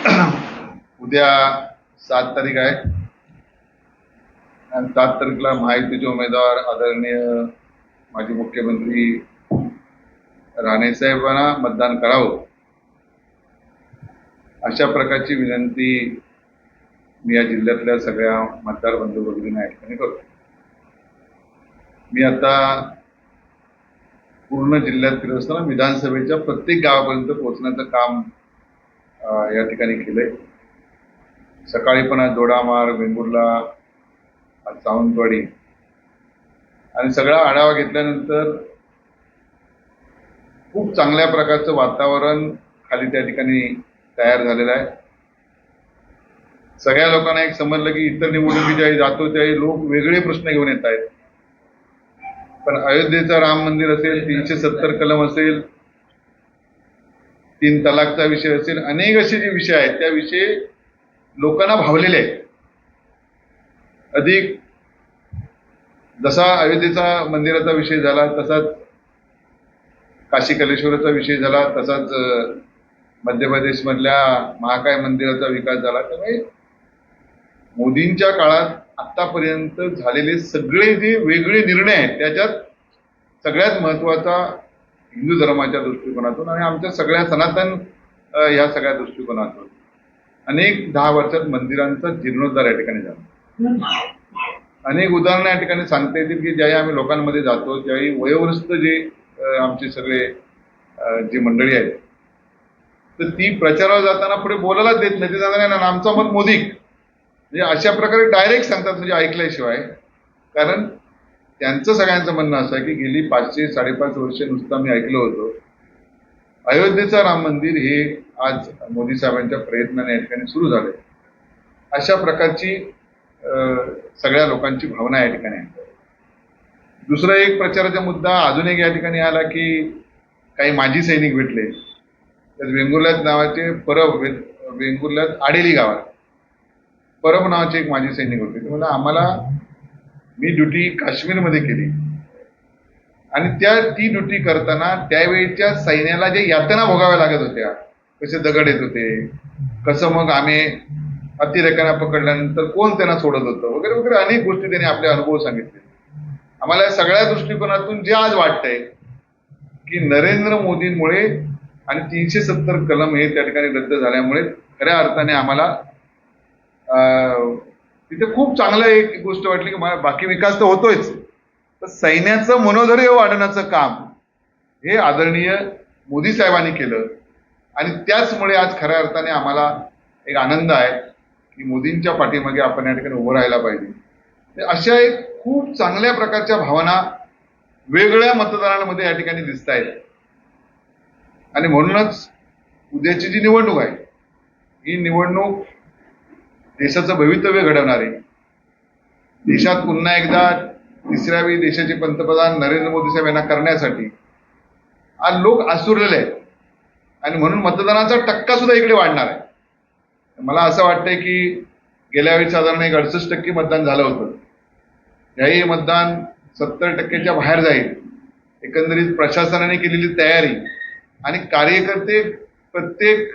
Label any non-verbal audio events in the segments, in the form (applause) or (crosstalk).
(clears throat) उद्या सात तारीख आहे. आणि सात तारीखला महायुतीचे उमेदवार आदरणीय माजी मुख्यमंत्री राणेसाहेबांना मतदान करावं. अशा प्रकारची विनंती मी या जिल्ह्यातल्या सगळ्या मतदार बंधू भगिनींना या ठिकाणी करतो. मी आता पूर्ण जिल्ह्यात फिरत असताना विधानसभेच्या प्रत्येक गावापर्यंत पोहोचण्याचं काम या ठिकाणी केलंय. सकाळी पण आज दोडामार वेंगुर्ला आज सावंतवाडी आणि सगळा आढावा घेतल्यानंतर खूप चांगल्या प्रकारचं वातावरण खाली त्या ठिकाणी तयार झालेलं आहे. सगळ्या लोकांना एक समजलं की इतर निवडणुकी ज्यावेळी जातो त्यावेळी लोक वेगळे प्रश्न घेऊन येत आहेत. पण अयोध्येचं राम मंदिर असेल तीनशे सत्तर कलम असेल तीन तलाकचा विषय असेल अनेक असे जे विषय आहेत त्या विषयी लोकांना भावलेले आहेत. अधिक जसा अयोध्येचा मंदिराचा विषय झाला तसाच काशी कलेश्वराचा विषय झाला तसाच मध्य प्रदेश मधल्या महाकाय मंदिराचा विकास झाला. त्यामुळे मोदींच्या काळात आतापर्यंत झालेले सगळे जे वेगळे निर्णय आहेत त्याच्यात सगळ्यात महत्त्वाचा हिंदू धर्माच्या दृष्टिकोनातून आणि आमच्या सगळ्या सनातन या ह्या सगळ्या दृष्टिकोनातून. अनेक दहा वर्षात मंदिरांचा जीर्णोद्धार या ठिकाणी झाला. अनेक उदाहरणं या ठिकाणी सांगता येतील की ज्यावेळी आम्ही लोकांमध्ये जातो त्यावेळी वयोवृस्त जे आमचे सगळे जी मंडळी आहेत तर ती प्रचारावर जाताना पुढे बोलायलाच देत नाही. ते जाताना "नाही, मत मोदी म्हणजे अशा प्रकारे डायरेक्ट सांगतात म्हणजे ऐकल्याशिवाय. कारण त्यांचं सगळ्यांचं म्हणणं असं आहे की गेली पाचशे साडेपाच वर्ष नुसतं मी ऐकलं होतं. अयोध्येचं राम मंदिर हे आज मोदी साहेबांच्या प्रयत्नाने या ठिकाणी सुरू झालंय. अशा प्रकारची सगळ्या लोकांची भावना या ठिकाणी आहे. दुसरा एक प्रचाराचा मुद्दा अजून एक या ठिकाणी आला की काही माजी सैनिक भेटले. तर वेंगुर्ल्यात नावाचे परब वेंगुर्ल्यात आडेली गावात. परब नावाचे एक माजी सैनिक होते. ते मला आम्हाला मी ड्युटी काश्मीरमध्ये केली. आणि त्या ती ड्युटी करताना त्यावेळच्या सैन्याला जे यातना भोगाव्या लागत होत्या कसे दगड येत होते कसं मग आम्ही अतिरेकांना पकडल्यानंतर कोण त्यांना सोडत होतं वगैरे वगैरे अनेक गोष्टी त्यांनी आपले अनुभव सांगितले. आम्हाला या सगळ्या दृष्टिकोनातून जे आज वाटतंय की नरेंद्र मोदींमुळे आणि तीनशे सत्तर कलम हे त्या ठिकाणी रद्द झाल्यामुळे खऱ्या अर्थाने आम्हाला तिथे खूप चांगलं एक गोष्ट वाटली की मला बाकी विकास तर होतोयच. तर सैन्याचं मनोधैर्य वाढवण्याचं काम हे आदरणीय मोदी साहेबांनी केलं. आणि त्याचमुळे आज खऱ्या अर्थाने आम्हाला एक आनंद आहे की मोदींच्या पाठीमागे आपण या ठिकाणी उभं राहायला पाहिजे. तर अशा एक खूप चांगल्या प्रकारच्या भावना वेगळ्या मतदारांमध्ये या ठिकाणी दिसत आहेत आणि म्हणूनच उद्याची जी निवडणूक आहे ही निवडणूक देशाचं भवितव्य घडवणारे. देशात पुन्हा एकदा तिसऱ्या वेळी देशाचे पंतप्रधान नरेंद्र मोदी साहेब यांना करण्यासाठी आज लोक आसुरलेले आहेत. आणि म्हणून मतदानाचा टक्का सुद्धा इकडे वाढणार आहे. मला असं वाटतंय की गेल्या वेळी साधारण एक अडसष्ट टक्के मतदान झालं होतं. याही मतदान सत्तर टक्क्याच्या बाहेर जाईल. एकंदरीत प्रशासनाने केलेली तयारी आणि कार्यकर्ते प्रत्येक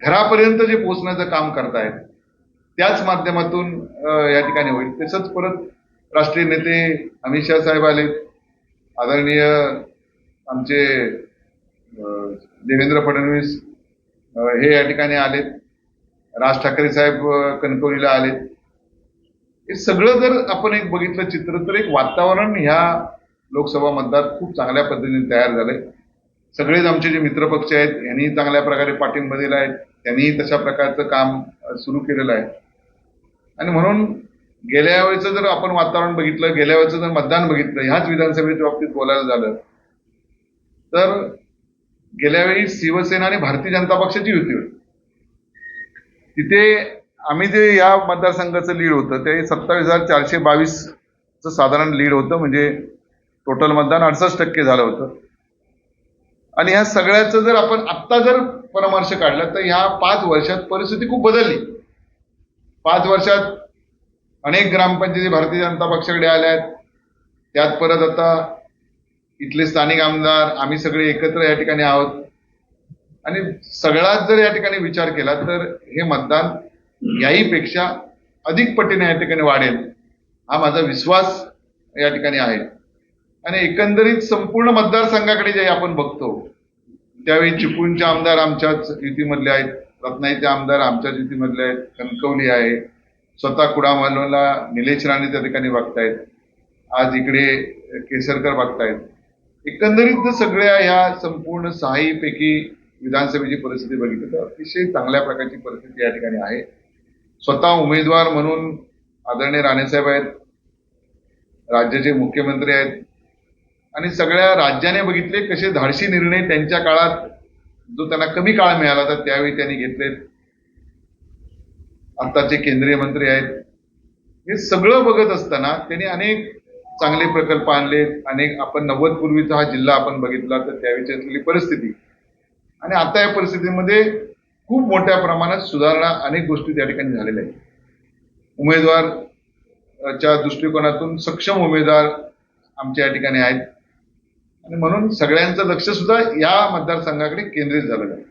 घरापर्यंत जे पोहोचण्याचं काम करतायत त्याच माध्यमातून या ठिकाणी होईल. तसंच परत राष्ट्रीय नेते अमित शहा साहेब आले. आदरणीय आमचे देवेंद्र फडणवीस हे या ठिकाणी आलेत. राज ठाकरे साहेब कणकवलीला आलेत. हे सगळं जर आपण एक बघितलं चित्र तर एक वातावरण ह्या लोकसभा मतदार खूप चांगल्या पद्धतीने तयार झालंय. सगळेच आमचे जे मित्रपक्ष आहेत यांनी चांगल्या प्रकारे पाठिंबा दिला आहे. त्यांनीही तशा प्रकारचं काम सुरू केलेलं आहे. आणि म्हणून गेल्या वेळेचं जर आपण वातावरण बघितलं गेल्या वेळेचं जर मतदान बघितलं ह्याच विधानसभेच्या बाबतीत बोलायला झालं तर गेल्या वेळी शिवसेना आणि भारतीय जनता पक्षाची युती होती. तिथे आम्ही जे या मतदारसंघाचं लीड होतं ते सत्तावीस हजार चारशे बावीसचं साधारण लीड होतं म्हणजे टोटल मतदान अडसष्ट टक्के झालं होतं. आणि ह्या सगळ्याचं जर आपण आत्ता जर परामर्श काढला तर ह्या पाच वर्षात परिस्थिती खूप बदलली. पाच वर्षात अनेक ग्रामपंचायती भारतीय जनता पक्षाकडे आल्या आहेत. त्यात परत आता इथले स्थानिक आमदार आम्ही सगळे एकत्र या ठिकाणी आहोत. आणि सगळाच जर या ठिकाणी विचार केला तर हे मतदान याहीपेक्षा अधिक पटीने या ठिकाणी वाढेल हा माझा विश्वास या ठिकाणी आहे. आणि एकंदरीत संपूर्ण मतदारसंघाकडे जे आपण बघतो त्यावेळी चिपळूणचे आमदार आमच्याच युतीमधले आहेत. रत्नाईचे आमदार आमच्या युतीमधले आहेत कणकवली आहे. स्वतः कुडामालोला निलेश राणे त्या ठिकाणी बघतायत आज इकडे केसरकर बघतायत एकंदरीत सगळ्या ह्या संपूर्ण सहाहीपैकी विधानसभेची परिस्थिती बघितली तर अतिशय चांगल्या प्रकारची परिस्थिती या ठिकाणी आहे. स्वतः उमेदवार म्हणून आदरणीय राणेसाहेब आहेत. राज्याचे मुख्यमंत्री आहेत. आणि सगळ्या राज्याने बघितले कसे धाडशी निर्णय त्यांच्या काळात जो त्यांना कमी काळ मिळाला होता त्यावेळी त्यांनी घेतलेत. आताचे केंद्रीय मंत्री आहेत हे सगळं बघत असताना त्यांनी अनेक चांगले प्रकल्प आणलेत. अनेक आपण नव्वद पूर्वीचा हा जिल्हा आपण बघितला तर त्यावेळी असलेली परिस्थिती. आणि आता या परिस्थितीमध्ये खूप मोठ्या प्रमाणात सुधारणा अनेक गोष्टी त्या ठिकाणी झालेल्या आहेत. उमेदवारच्या दृष्टिकोनातून सक्षम उमेदवार आमच्या या ठिकाणी आहेत. आणि म्हणून सगळ्यांचं लक्ष सुद्धा या मतदारसंघाकडे केंद्रित झालेलं आहे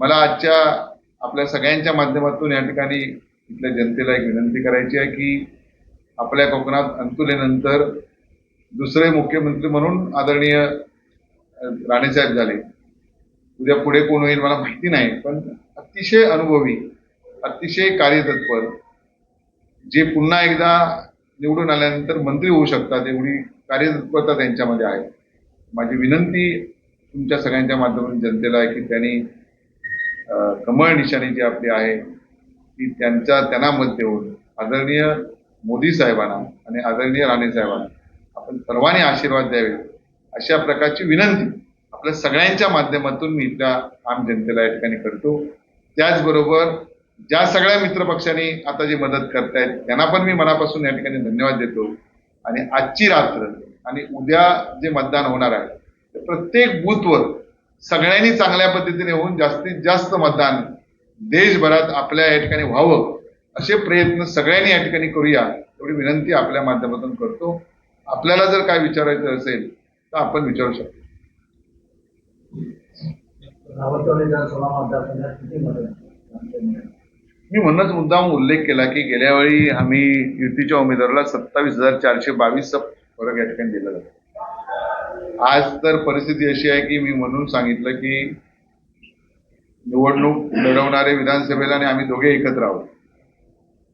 मला आजच्या आपल्या सगळ्यांच्या माध्यमातून या ठिकाणी इथल्या जनतेला एक विनंती करायची आहे की आपल्या कोकणात अंतुलेनंतर दुसरे मुख्यमंत्री म्हणून आदरणीय राणेसाहेब झाले. उद्या पुढे कोण होईल मला माहिती नाही पण अतिशय अनुभवी अतिशय कार्यतत्पर जे पुन्हा एकदा निवडून आल्यानंतर मंत्री होऊ शकतात एवढी कार्यतत्परता त्यांच्यामध्ये आहे. माझी विनंती तुमच्या सगळ्यांच्या माध्यमातून जनतेला आहे की त्यांनी कमळ निशाणी जी आपली आहे ती त्यांच्या त्यांना मत देऊन आदरणीय मोदी साहेबांना आणि आदरणीय राणे साहेबांना आपण सर्वांनी आशीर्वाद द्यावे अशा प्रकारची विनंती आपल्या सगळ्यांच्या माध्यमातून मी इथल्या आम जनतेला या ठिकाणी करतो. त्याचबरोबर ज्या सगळ्या मित्रपक्षांनी आता जी मदत करतायत त्यांना पण मी मनापासून या ठिकाणी धन्यवाद देतो. आणि आजची रात्र आणि उद्या जे मतदान होणार आहे ते प्रत्येक बूथवर सगळ्यांनी चांगल्या पद्धतीने होऊन जास्तीत जास्त मतदान देशभरात आपल्या या ठिकाणी व्हावं असे प्रयत्न सगळ्यांनी या ठिकाणी करूया एवढी विनंती आपल्या माध्यमातून करतो. आपल्याला जर काय विचारायचं असेल तर आपण विचारू शकतो. मी म्हणूनच मुद्दाम उल्लेख केला की गेल्या वेळी आम्ही युतीच्या उमेदवाराला सत्तावीस हजार चारशे बावीसचा फरक या ठिकाणी दिला जातो आज तर परिस्थिती अशी आहे की मी म्हणून सांगितलं की निवडणूक लढवणारे विधानसभेला आणि आम्ही दोघे एकत्र आहोत.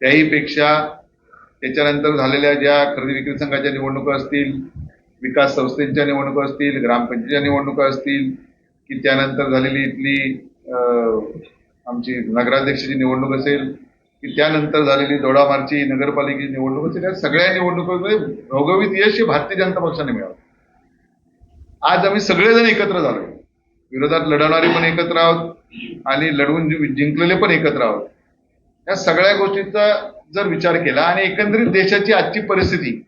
त्याही पेक्षा त्याच्यानंतर झालेल्या ज्या खरेदी विक्री संघाच्या निवडणुका असतील विकास संस्थेच्या निवडणुका असतील ग्रामपंचायतीच्या निवडणुका असतील की त्यानंतर झालेली इथली आमची नगराध्यक्षाची निवडणूक असेल की त्यानंतर झालेली दोडामारची नगरपालिकेची निवडणूक असेल या सगळ्या निवडणुकीमध्ये घवघवीत यश भारतीय जनता पक्षाने मिळालं. आज आम्ही सगळेजण एकत्र झालो. विरोधात लढवणारे पण एकत्र आहोत आणि लढवून जि- जिंकलेले पण एकत्र आहोत. या सगळ्या गोष्टींचा जर विचार केला आणि एकंदरीत देशाची आजची परिस्थिती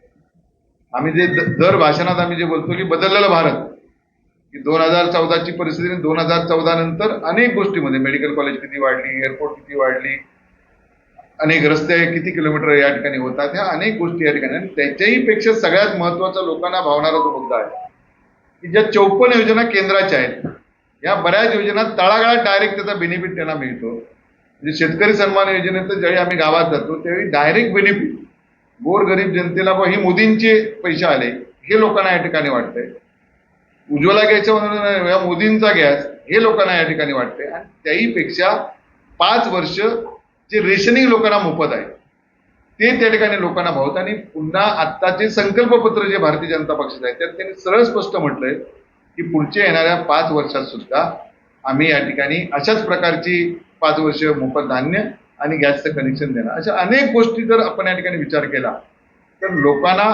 आम्ही जे दर भाषणात आम्ही जे बोलतो की बदललेला भारत की दोन हजार चौदाची परिस्थिती दोन हजार चौदा नंतर अनेक गोष्टीमध्ये मेडिकल कॉलेज किती वाढली एअरपोर्ट किती वाढली अनेक रस्ते किती किलोमीटर या ठिकाणी होतात ह्या अनेक गोष्टी या ठिकाणी आणि त्याच्याही पेक्षा सगळ्यात महत्त्वाचा लोकांना भावणारा जो मुद्दा आहे की ज्या चौपन्न योजना केंद्राच्या आहेत या बऱ्याच योजना तळागाळात डायरेक्ट त्याचा बेनिफिट त्यांना मिळतो. म्हणजे शेतकरी सन्मान योजनेचं ज्यावेळी आम्ही गावात जातो त्यावेळी डायरेक्ट बेनिफिट गोरगरीब जनतेला बुवा ही मोदींचे पैसे आले हे लोकांना या ठिकाणी वाटतंय. उज्ज्वला गॅसच्या म्हणून या मोदींचा गॅस हे लोकांना या ठिकाणी वाटतंय. आणि त्याहीपेक्षा पाच वर्ष जे रेशनिंग लोकांना मोफत आहे ते त्या ठिकाणी लोकांना भावत. आणि पुन्हा आत्ताचे संकल्पपत्र जे भारतीय जनता पक्षाचे आहे त्यात त्यांनी सरळ स्पष्ट म्हटलंय की पुढच्या येणाऱ्या पाच वर्षात सुद्धा आम्ही या ठिकाणी अशाच प्रकारची पाच वर्ष मोफत धान्य आणि गॅसचं कनेक्शन देणं अशा अनेक गोष्टी जर आपण या ठिकाणी विचार केला तर लोकांना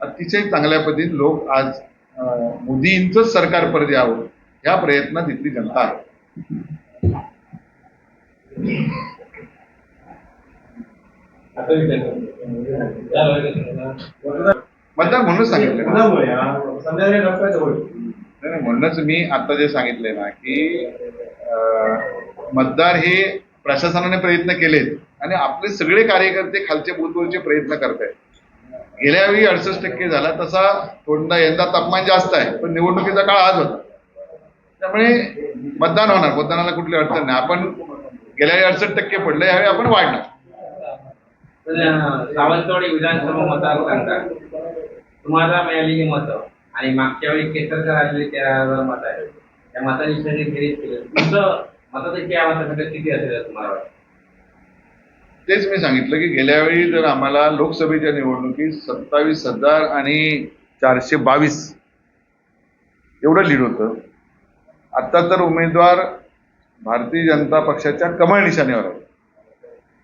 अतिशय चांगल्या पद्धतीने लोक आज अं, मोदींचंच सरकार परत यावं ह्या प्रयत्नात इथली जनता आहे. मतदार म्हणूनच सांगितलं नाही, नाही, म्हणूनच मी आता जे सांगितलंय ना की मतदार हे प्रशासनाने प्रयत्न केलेत आणि आपले सगळे कार्यकर्ते खालचे बूथवरचे प्रयत्न करतायत. गेल्या वेळी अडसष्ट टक्के झाला तसा थोडा यंदा तापमान जास्त आहे पण निवडणुकीचा काळ आज होता. त्यामुळे मतदान होणार मतदानाला कुठली अडचण नाही. आपण गेल्या वेळी अडसष्ट टक्के पडले यावेळी आपण वाढणार. सावंतवाडी विधानसभा मतदारसंघात. तुम्हाला मिळालेली मतं. आणि मागच्या वेळी केसरकर आलेली तेरा मत आहे. त्या मतांची सगळी बेरीज केली. तुमचं मतांची या किती असेल असं तुम्हाला वाटतं? तेच मी सांगितलं की गेल्या वेळी जर आम्हाला लोकसभेच्या निवडणुकीत सत्तावीस हजार आणि चारशे बावीस एवढं लीड होतं. आता तर उमेदवार भारतीय जनता पक्षाच्या कमळ निशाणीवर आहे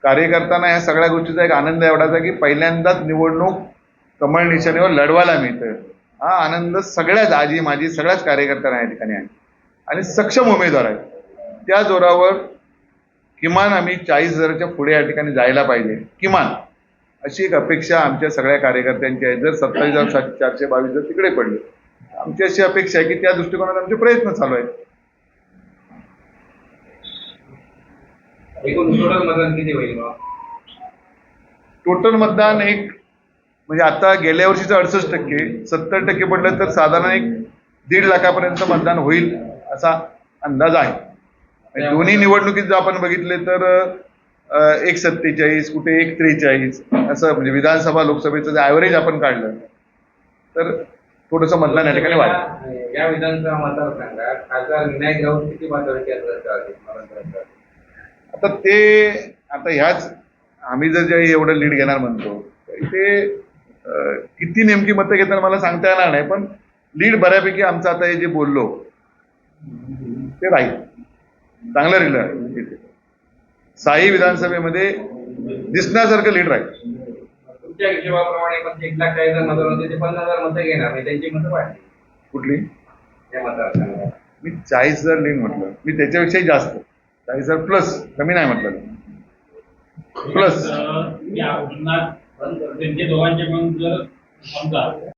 कार्यकर्त्यांना ह्या सगळ्या गोष्टीचा एक आनंद एवढाचा की पहिल्यांदाच निवडणूक कमळ निशाणीवर लढवायला मिळतं हा आनंद सगळ्याच आजी माझी सगळ्याच कार्यकर्त्यांना या ठिकाणी आहे. आणि सक्षम उमेदवार आहेत. त्या जोरावर किमान आम्ही चाळीस हजाराच्या पुढे या ठिकाणी जायला पाहिजे. किमान. अशी एक अपेक्षा आमच्या सगळ्या कार्यकर्त्यांची आहे. जर सत्तावीस हजार सात- चारशे बावीस जर तिकडे पडले आमची अशी अपेक्षा आहे की त्या दृष्टिकोनात आमचे प्रयत्न चालू आहेत. एकूण टोटल मतदान किती होईल टोटल मतदान एक म्हणजे आता गेल्या वर्षीचं अडसष्ट टक्के सत्तर टक्के पडलं तर साधारण एक दीड लाखापर्यंत मतदान होईल असा अंदाज आहे. आणि दोन्ही निवडणुकीत जर आपण बघितले तर अं, एक सत्तेचाळीस कुठे एक त्रेचाळीस असं म्हणजे विधानसभा लोकसभेचं जे ॲव्हरेज आपण काढलं तर थोडंसं मतदान या ठिकाणी वाढलं. या विधानसभा मतदारसंघात खासदार विनायक राऊत किती मतांची असं आता ते आता ह्याच आम्ही जर जे एवढं लीड घेणार म्हणतो ते किती नेमकी मतं घेताना मला सांगता येणार नाही पण लीड बऱ्यापैकी आमचं आता हे जे बोललो ते राहील. चांगलं राहील साई विधानसभेमध्ये दिसण्यासारखं लीड राहील. तुमच्या हिशोबाप्रमाणे एक लाख चाळीस हजार मतदार होते ते पन्नास हजार मतं घेणार. म्हणजे त्यांची मतं वाढली कुठली? त्या मतदारसंघात मी चाळीस हजार लीड म्हटलं. मी त्याच्यापेक्षाही जास्त. चाळीस हजार प्लस कमी नाही म्हटलं. प्लस या त्यांचे दोघांचे पण जर समजा